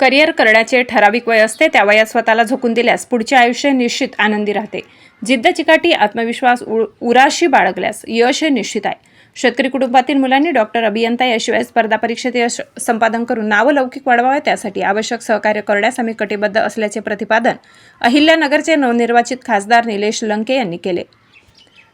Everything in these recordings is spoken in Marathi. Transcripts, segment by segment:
करिअर करण्याचे ठराविक वय असते त्या वयात स्वतःला झोकून दिल्यास पुढचे आयुष्य निश्चित आनंदी राहते. जिद्द चिकाटी आत्मविश्वास उ- उराशी बाळगल्यास यश हे निश्चित आहे. शेतकरी कुटुंबातील मुलांनी डॉक्टर अभियंता याशिवाय स्पर्धा परीक्षेत यश संपादन करून नावलौकिक वाढवावे त्यासाठी आवश्यक सहकार्य करण्यास आम्ही कटिबद्ध असल्याचे प्रतिपादन अहिल्यानगरचे नवनिर्वाचित खासदार निलेश लंके यांनी केले.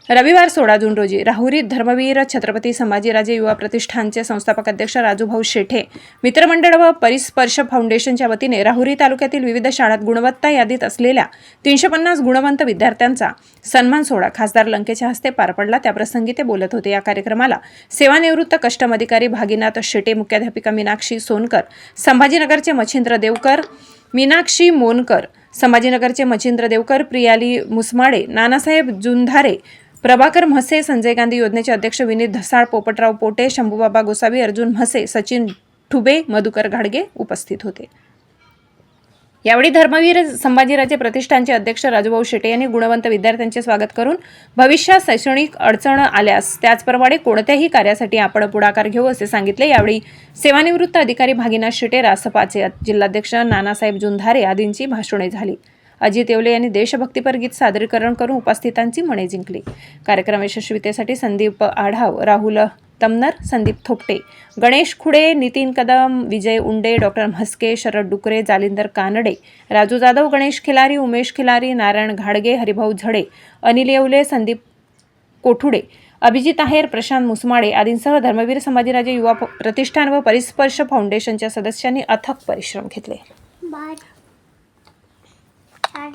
रविवार सोळा जून रोजी राहुरीत धर्मवीर छत्रपती संभाजीराजे युवा प्रतिष्ठानचे संस्थापक अध्यक्ष राजूभाऊ शेठे मित्रमंडळ व परिस्पर्श फाउंडेशनच्या वतीने राहुरी तालुक्यातील विविध शाळात गुणवत्ता यादीत असलेल्या तीनशे पन्नास गुणवंत विद्यार्थ्यांचा सन्मान सोहळा खासदार लंकेच्या हस्ते पार पडला. त्याप्रसंगी ते बोलत होते. या कार्यक्रमाला सेवानिवृत्त कस्टम अधिकारी भागीनाथ शेटे मुख्याध्यापिका मीनाक्षी सोनकर संभाजीनगरचे मच्छिंद्र देवकर मीनाक्षी मोनकर संभाजीनगरचे मच्छिंद्र देवकर प्रियाली मुसमाडे नानासाहेब जुंधारे प्रभाकर म्हसे संजय गांधी योजनेचे अध्यक्ष विनीत धसाळ पोपटराव पोटे शंभूबाबा गोसावी अर्जुन म्हसे सचिन ठुबे मधुकर घाडगे उपस्थित होते. यावेळी धर्मवीर संभाजीराजे प्रतिष्ठानचे अध्यक्ष राजूभाऊ शेटे यांनी गुणवंत विद्यार्थ्यांचे स्वागत करून भविष्यात शैक्षणिक अडचण आल्यास त्याचप्रमाणे कोणत्याही कार्यासाठी आपण पुढाकार घेऊ असे सांगितले. यावेळी सेवानिवृत्त अधिकारी भागीनाथ शेटे रासपाचे जिल्हाध्यक्ष नानासाहेब जुंधारे आदींची भाषणे झाली. अजित येवले यांनी देशभक्तीपर गीत सादरीकरण करून उपस्थितांची मने जिंकली. कार्यक्रम यशस्वीतेसाठी संदीप आढाव राहुल तमनर संदीप थोपटे गणेश खुडे नितीन कदम विजय उंडे डॉक्टर म्हस्के शरद डुकरे जालिंदर कानडे राजू जाधव गणेश खिलारी उमेश खिलारी नारायण घाडगे हरिभाऊ झडे अनिल येवले संदीप कोठुडे अभिजित आहेर प्रशांत मुसमाडे आदींसह धर्मवीर संभाजीराजे युवा प्रतिष्ठान व परिस्पर्श फाउंडेशनच्या सदस्यांनी अथक परिश्रम घेतले. あれ？